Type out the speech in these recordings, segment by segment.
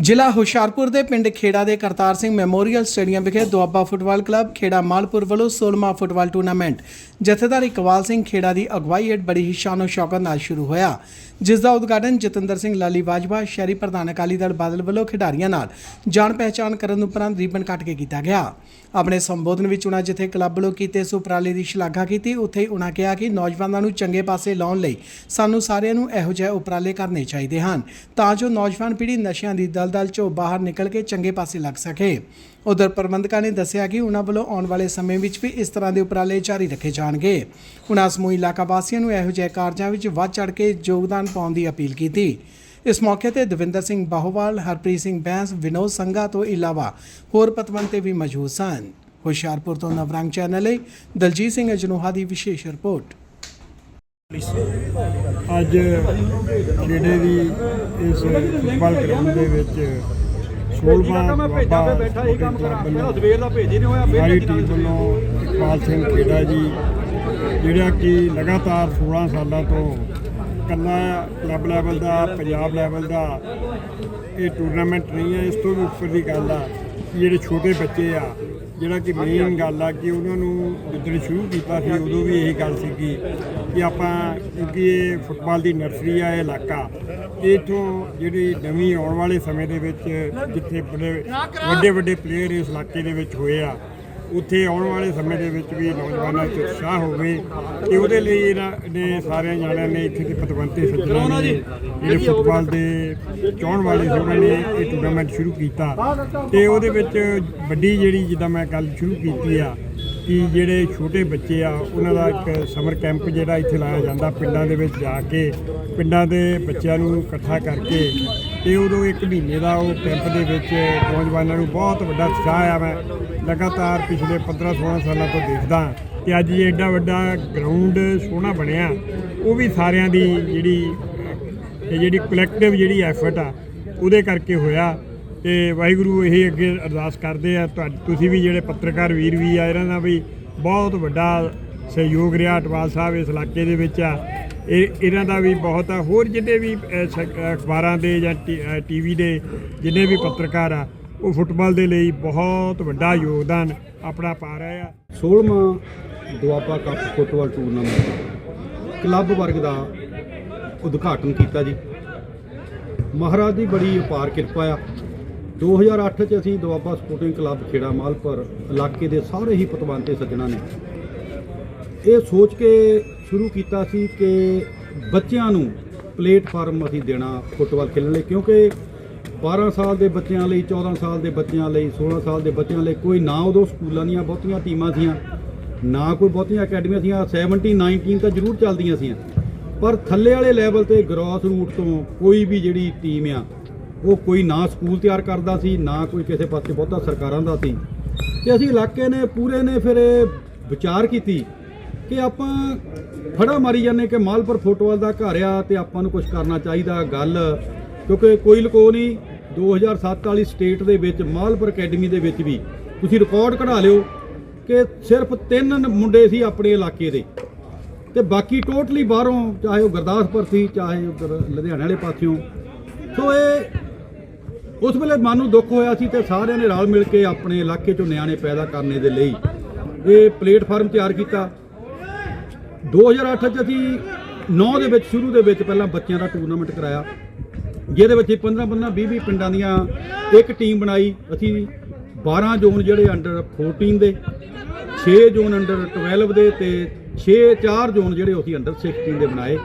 ਜ਼ਿਲ੍ਹਾ ਹੁਸ਼ਿਆਰਪੁਰ ਦੇ ਪਿੰਡ ਖੇੜਾ ਦੇ ਕਰਤਾਰ ਸਿੰਘ ਮੈਮੋਰੀਅਲ ਸਟੇਡੀਅਮ ਵਿਖੇ ਦੁਆਬਾ ਫੁੱਟਬਾਲ ਕਲੱਬ ਖੇੜਾ ਮਾਲਪੁਰ ਵੱਲੋਂ 16ਵਾਂ ਫੁੱਟਬਾਲ ਟੂਰਨਾਮੈਂਟ। ਜਥੇਦਾਰ ਇਕਬਾਲ ਸਿੰਘ ਖੇੜਾ ਦੀ ਅਗਵਾਈ ਹੇਠ ਬੜੀ ਹੀ ਸ਼ਾਨੋ ਸ਼ੌਕਤ ਨਾਲ ਸ਼ੁਰੂ ਹੋਇਆ। ਜਿਸ ਦਾ ਉਦਘਾਟਨ ਜਤਿੰਦਰ ਸਿੰਘ ਲਾਲੀ ਬਾਜਵਾ, ਸ਼ਹਿਰੀ ਪ੍ਰਧਾਨ ਅਕਾਲੀ ਦਲ ਬਾਦਲ ਵੱਲੋਂ ਖਿਡਾਰੀਆਂ ਨਾਲ ਜਾਣ ਪਹਿਚਾਣ ਕਰਨ ਉਪਰੰਤ ਰੀਬਨ ਕੱਟ ਕੇ ਕੀਤਾ ਗਿਆ। ਆਪਣੇ ਸੰਬੋਧਨ ਵਿੱਚ ਉਹਨਾਂ ਜਿੱਥੇ ਕਲੱਬ ਵੱਲੋਂ ਕੀਤੇ ਇਸ ਉਪਰਾਲੇ ਦੀ ਸ਼ਲਾਘਾ ਕੀਤੀ, ਉੱਥੇ ਹੀ ਉਹਨਾਂ ਕਿਹਾ ਕਿ ਨੌਜਵਾਨਾਂ ਨੂੰ ਚੰਗੇ ਪਾਸੇ ਲਾਉਣ ਲਈ ਸਾਨੂੰ ਸਾਰਿਆਂ ਨੂੰ ਇਹੋ ਜਿਹੇ ਉਪਰਾਲੇ ਕਰਨੇ ਚਾਹੀਦੇ ਹਨ। ਤਾਂ ਜੋ ਨੌਜਵਾਨ ਪੀੜ੍ਹੀ ਨਸ਼ਿਆਂ ਦੀ ਦਲਦਲ ਚੋਂ ਬਾਹਰ ਨਿਕਲ ਕੇ ਚੰਗੇ ਪਾਸੇ ਲੱਗ ਸਕੇ। ਉਧਰ ਪ੍ਰਬੰਧਕਾਂ ਨੇ ਦੱਸਿਆ ਕਿ ਉਹਨਾਂ ਵੱਲੋਂ ਆਉਣ ਵਾਲੇ ਸਮੇਂ ਵਿੱਚ ਵੀ ਇਸ ਤਰ੍ਹਾਂ ਦੇ ਉਪਰਾਲੇ ਜਾਰੀ ਰੱਖੇ ਜਾਣਗੇ। ਉਹਨਾਂ ਸਮੂਹ ਇਲਾਕਾ ਵਾਸੀਆਂ ਨੂੰ ਇਹੋ ਜਿਹੇ ਕਾਰਜਾਂ ਵਿੱਚ ਵੱਧ ਚੜ ਕੇ ਯੋਗਦਾਨ ਪਾਉਣ ਦੀ ਅਪੀਲ ਕੀਤੀ। ਇਸ ਮੌਕੇ ਤੇ ਦਵਿੰਦਰ ਸਿੰਘ ਬਾਹੋਵਾਲ, ਹਰਪ੍ਰੀਤ ਸਿੰਘ ਬੈਂਸ, ਵਿਨੋਦ ਸੰਘਾ ਤੋਂ ਇਲਾਵਾ ਹੋਰ ਪਤਵੰਤੇ ਵੀ ਮੌਜੂਦ ਸਨ। ਹੁਸ਼ਿਆਰਪੁਰ ਤੋਂ ਨਵਰੰਗ ਚੈਨਲ ਲਈ ਦਲਜੀਤ ਸਿੰਘ ਅਜਨੋਹਾ ਦੀ ਵਿਸ਼ੇਸ਼ ਰਿਪੋਰਟ। ਅੱਜ ਜਿਹੜੇ ਵੀ ਇਸ ਫੁੱਟਬਾਲ ਗਰਾਊਂਡ ਦੇ ਵਿੱਚ 16ਵਾਂ ਬਾਬਾ ਵੱਲੋਂ ਸਵੇਰ ਦਾ ਭੇਜ ਨਹੀਂ ਹੋਇਆ ਸਾਰੀ ਟੀਮ ਵੱਲੋਂ ਇਕਬਾਲ ਸਿੰਘ ਖੇੜਾ ਜੀ ਜਿਹੜਾ ਕਿ ਲਗਾਤਾਰ 16 ਸਾਲਾਂ ਤੋਂ ਕੱਲਾ ਕਲੱਬ ਲੈਵਲ ਦਾ ਪੰਜਾਬ ਲੈਵਲ ਦਾ ਇਹ ਟੂਰਨਾਮੈਂਟ ਨਹੀਂ ਹੈ ਇਸ ਤੋਂ ਵੀ ਉੱਪਰ ਦੀ ਗੱਲ ਆ ਕਿ ਜਿਹੜੇ ਛੋਟੇ ਬੱਚੇ ਆ ਜਿਹੜਾ ਕਿ ਮੇਨ ਗੱਲ ਆ ਕਿ ਉਹਨਾਂ ਨੂੰ ਜਿੱਦਣ ਸ਼ੁਰੂ ਕੀਤਾ ਸੀ ਉਦੋਂ ਵੀ ਇਹੀ ਗੱਲ ਸੀਗੀ ਕਿ ਆਪਾਂ ਕਿਉਂਕਿ ਇਹ ਫੁੱਟਬਾਲ ਦੀ ਨਰਸਰੀ ਆ ਇਹ ਇਲਾਕਾ। ਇਥੋਂ ਜਿਹੜੀ ਨਵੀਂ ਆਉਣ ਵਾਲੇ ਸਮੇਂ ਦੇ ਵਿੱਚ ਜਿੱਥੇ ਬੜੇ ਵੱਡੇ ਵੱਡੇ ਪਲੇਅਰ ਇਸ ਇਲਾਕੇ ਦੇ ਵਿੱਚ ਹੋਏ ਆ ਉੱਥੇ ਆਉਣ ਵਾਲੇ ਸਮੇਂ ਦੇ ਵਿੱਚ ਵੀ ਨੌਜਵਾਨਾਂ 'ਚ ਉਤਸ਼ਾਹ ਹੋਵੇ ਤੇ ਉਹਦੇ ਲਈ ਇਹਨਾਂ ਨੇ ਸਾਰਿਆਂ ਜਾਣਿਆਂ ਨੇ ਇੱਥੇ ਦੇ ਪਤਵੰਤੇ ਸੱਜਣਾ ਨੇ ਜਿਹੜੇ ਫੁੱਟਬਾਲ ਦੇ ਚਾਹਣ ਵਾਲੇ ਸੀ, ਉਹਨਾਂ ਨੇ ਇਹ ਟੂਰਨਾਮੈਂਟ ਸ਼ੁਰੂ ਕੀਤਾ। ਤੇ ਉਹਦੇ ਵਿੱਚ ਵੱਡੀ ਜਿਹੜੀ ਜਿੱਦਾਂ ਮੈਂ ਗੱਲ ਸ਼ੁਰੂ ਕੀਤੀ ਆ, ਕਿ ਜਿਹੜੇ ਛੋਟੇ ਬੱਚੇ ਆ, ਉਹਨਾਂ ਦਾ ਇੱਕ ਸਮਰ ਕੈਂਪ ਜਿਹੜਾ ਇੱਥੇ ਲਾਇਆ ਜਾਂਦਾ ਪਿੰਡਾਂ ਦੇ ਵਿੱਚ ਜਾ ਕੇ, ਪਿੰਡਾਂ ਦੇ ਬੱਚਿਆਂ ਨੂੰ ਇਕੱਠਾ ਕਰਕੇ ਤੇ ਉਦੋਂ ਇੱਕ ਮਹੀਨੇ ਦਾ ਉਹ ਕੈਂਪ ਦੇ ਵਿੱਚ ਨੌਜਵਾਨਾਂ ਨੂੰ ਬਹੁਤ ਵੱਡਾ ਉਤਸ਼ਾਹ ਆ ਮੈਂ। ਲਗਾਤਾਰ ਪਿਛਲੇ 15 16 ਸਾਲਾਂ ਤੋਂ ਦੇਖਦਾ ਕਿ ਅੱਜ ਇਹ ਐਡਾ ਵੱਡਾ ਗਰਾਊਂਡ ਸੋਹਣਾ ਬਣਿਆ। ਉਹ ਵੀ ਸਾਰਿਆਂ ਦੀ ਜਿਹੜੀ, ਇਹ ਜਿਹੜੀ ਕਲੈਕਟਿਵ ਜਿਹੜੀ ਐਫਰਟ ਆ, ਉਹਦੇ ਕਰਕੇ ਹੋਇਆ। ਤੇ ਵਾਹਿਗੁਰੂ ਇਹ ਅੱਗੇ ਅਰਦਾਸ ਕਰਦੇ ਆ ਤੁਹਾਡੇ ਤੁਸੀਂ ਵੀ ਜਿਹੜੇ ਪੱਤਰਕਾਰ ਵੀਰ ਵੀ ਆ, ਇਹਨਾਂ ਦਾ ਵੀ ਬਹੁਤ ਵੱਡਾ ਸਹਿਯੋਗ ਰਿਹਾ। ਅਟਵਾਲ ਸਾਹਿਬ ਇਸ ਇਲਾਕੇ ਦੇ ਵਿੱਚ ਆ। ਇਹ ਇਹਨਾਂ ਦਾ ਵੀ ਬਹੁਤ ਆ। ਹੋਰ ਜਿੰਨੇ ਵੀ ਅਖਬਾਰਾਂ ਦੇ ਜਾਂ ਟੀਵੀ ਦੇ ਜਿੰਨੇ ਵੀ ਪੱਤਰਕਾਰ ਆ, ਉਹ ਫੁੱਟਬਾਲ ਦੇ ਲਈ ਬਹੁਤ ਵੱਡਾ ਯੋਗਦਾਨ ਆਪਣਾ ਪਾ ਰਹੇ ਆ। 16ਵਾਂ Doaba cup football tournament club ਵਰਗ ਦਾ ਉਦਘਾਟਨ ਕੀਤਾ ਜੀ। ਮਹਾਰਾਜ ਦੀ ਬੜੀ ਅਪਾਰ ਕਿਰਪਾ ਆ। 2008 ਚ ਅਸੀਂ ਦੁਆਬਾ ਸਪੋਰਟਿੰਗ ਕਲੱਬ ਖੇੜਾ ਮਾਲਪੁਰ ਇਲਾਕੇ ਦੇ ਸਾਰੇ ਹੀ ਪਤਵੰਤੇ ਸੱਜਣਾ ਨੇ ਇਹ ਸੋਚ ਕੇ ਸ਼ੁਰੂ ਕੀਤਾ ਸੀ ਕਿ ਬੱਚਿਆਂ ਨੂੰ ਪਲੇਟਫਾਰਮ ਅਸੀਂ ਦੇਣਾ ਫੁੱਟਬਾਲ ਖੇਡਣ ਲਈ, ਕਿਉਂਕਿ 12 ਸਾਲ ਦੇ ਬੱਚਿਆਂ ਲਈ 14 ਸਾਲ ਦੇ ਬੱਚਿਆਂ ਲਈ 16 ਸਾਲ ਦੇ ਬੱਚਿਆਂ ਲਈ ਕੋਈ ਨਾ ਉਦੋਂ ਸਕੂਲਾਂ ਦੀਆਂ ਬਹੁਤੀਆਂ ਟੀਮਾਂ ਸੀਆਂ, ਨਾ ਕੋਈ ਬਹੁਤੀਆਂ ਅਕੈਡਮੀਆਂ ਸੀਆਂ 17 19 ਤਾਂ ਜ਼ਰੂਰ ਚੱਲਦੀਆਂ ਸੀਆਂ। ਪਰ ਥੱਲੇ ਵਾਲੇ ਲੈਵਲ ਤੇ ਗਰਾਸ ਰੂਟ ਤੋਂ ਕੋਈ ਵੀ ਜਿਹੜੀ ਟੀਮ ਆ, ਉਹ ਕੋਈ ਨਾ ਸਕੂਲ ਤਿਆਰ ਕਰਦਾ ਸੀ, ਨਾ ਕੋਈ ਕਿਸੇ ਪਾਸੇ ਬਹੁਤਾ ਸਰਕਾਰਾਂ ਦਾ ਸੀ। ਤੇ ਅਸੀਂ ਇਲਾਕੇ ਨੇ, ਪੂਰੇ ਨੇ ਫਿਰ ਵਿਚਾਰ ਕੀਤੀ ਕਿ ਆਪਾਂ ਫੜਾ ਮਾਰੀ ਜਾਂਦੇ ਕਿ ਮਾਲਪੁਰ ਫੁੱਟਬਾਲ ਦਾ ਘਰ ਆ ਤੇ ਆਪਾਂ ਨੂੰ ਕੁਝ ਕਰਨਾ ਚਾਹੀਦਾ ਗੱਲ, ਕਿਉਂਕਿ ਕੋਈ ਲਕੋ ਨਹੀਂ 2007 ਵਾਲੀ ਸਟੇਟ ਦੇ ਵਿੱਚ ਮਾਲਪੁਰ ਅਕੈਡਮੀ ਦੇ ਵਿੱਚ ਵੀ। ਤੁਸੀਂ ਰਿਕਾਰਡ ਕਢਾ ਲਿਓ ਕਿ ਸਿਰਫ ਤਿੰਨ ਮੁੰਡੇ ਸੀ ਆਪਣੇ ਇਲਾਕੇ ਦੇ। ਤੇ ਬਾਕੀ ਟੋਟਲੀ ਬਾਹਰੋਂ, ਚਾਹੇ ਉਹ ਗੁਰਦਾਸਪੁਰ ਸੀ, ਚਾਹੇ ਉਧਰ ਲੁਧਿਆਣੇ ਵਾਲੇ ਪਾਸਿਓਂ। ਸੋ ਇਹ ਉਸ ਵੇਲੇ ਮਨ ਨੂੰ ਦੁੱਖ ਹੋਇਆ ਸੀ ਤੇ ਸਾਰਿਆਂ ਨੇ ਰਲ ਮਿਲ ਕੇ ਆਪਣੇ ਇਲਾਕੇ ਚੋਂ ਨਿਆਣੇ ਪੈਦਾ ਕਰਨੇ ਦੇ ਲਈ ਇਹ ਪਲੇਟਫਾਰਮ ਤਿਆਰ ਕੀਤਾ। 2008 ਚ ਅਸੀਂ 9 ਦੇ ਵਿੱਚ, ਸ਼ੁਰੂ ਦੇ ਵਿੱਚ ਪਹਿਲਾਂ ਬੱਚਿਆਂ ਦਾ ਟੂਰਨਾਮੈਂਟ ਕਰਾਇਆ। ਜਿਹਦੇ ਵਿੱਚ 15 15 20 20 ਪਿੰਡਾਂ ਦੀਆਂ ਇੱਕ ਟੀਮ ਬਣਾਈ। ਅਸੀਂ 12 ਜ਼ੋਨ ਜਿਹੜੇ ਅੰਡਰ 14 ਦੇ 6 ਜ਼ੋਨ ਅੰਡਰ 12 ਦੇ ਤੇ 6 4 ਜ਼ੋਨ ਜਿਹੜੇ ਅਸੀਂ ਅੰਡਰ 16 ਦੇ ਬਣਾਏ।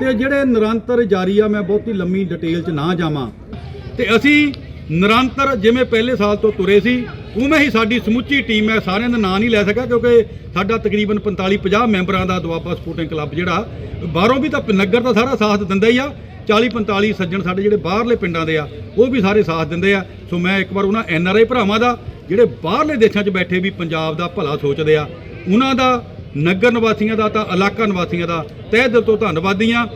ਤੇ ਜਿਹੜੇ ਨਿਰੰਤਰ ਜਾਰੀ ਆ, ਮੈਂ ਬਹੁਤੀ ਲੰਮੀ ਡਿਟੇਲ 'ਚ ਨਾ ਜਾਵਾਂ। ਤੇ ਅਸੀਂ ਨਿਰੰਤਰ ਜਿਵੇਂ ਪਹਿਲੇ ਸਾਲ ਤੋਂ ਤੁਰੇ ਸੀ ਉਵੇਂ ਹੀ ਸਾਡੀ ਸਮੁੱਚੀ ਟੀਮ ਹੈ, ਸਾਰਿਆਂ ਦਾ ਨਾਂ ਨਹੀਂ ਲੈ ਸਕਿਆ ਕਿਉਂਕਿ ਸਾਡਾ ਤਕਰੀਬਨ 45 50 ਮੈਂਬਰਾਂ ਦਾ ਦੁਆਬਾ ਸਪੋਰਟਿੰਗ ਕਲੱਬ ਜਿਹੜਾ, ਬਾਹਰੋਂ ਵੀ ਤਾਂ ਨਗਰ ਦਾ ਸਾਰਾ ਸਾਥ ਦਿੰਦਾ ਹੀ ਆ 40 45 ਸੱਜਣ ਸਾਡੇ ਜਿਹੜੇ ਬਾਹਰਲੇ ਪਿੰਡਾਂ ਦੇ ਆ, ਉਹ ਵੀ ਸਾਰੇ ਸਾਥ ਦਿੰਦੇ ਆ। ਸੋ ਮੈਂ ਇੱਕ ਵਾਰ ਉਹਨਾਂ ਐਨ ਆਰ ਆਈ ਭਰਾਵਾਂ ਦਾ, ਜਿਹੜੇ ਬਾਹਰਲੇ ਦੇਸ਼ਾਂ 'ਚ ਬੈਠੇ ਵੀ ਪੰਜਾਬ ਦਾ ਭਲਾ ਸੋਚਦੇ ਆ, ਉਹਨਾਂ ਦਾ, ਨਗਰ ਨਿਵਾਸੀਆਂ ਦਾ ਤਾਂ ਇਲਾਕਾ ਨਿਵਾਸੀਆਂ ਦਾ ਤਹਿ ਦਿਲ ਤੋਂ ਧੰਨਵਾਦੀ ਆ।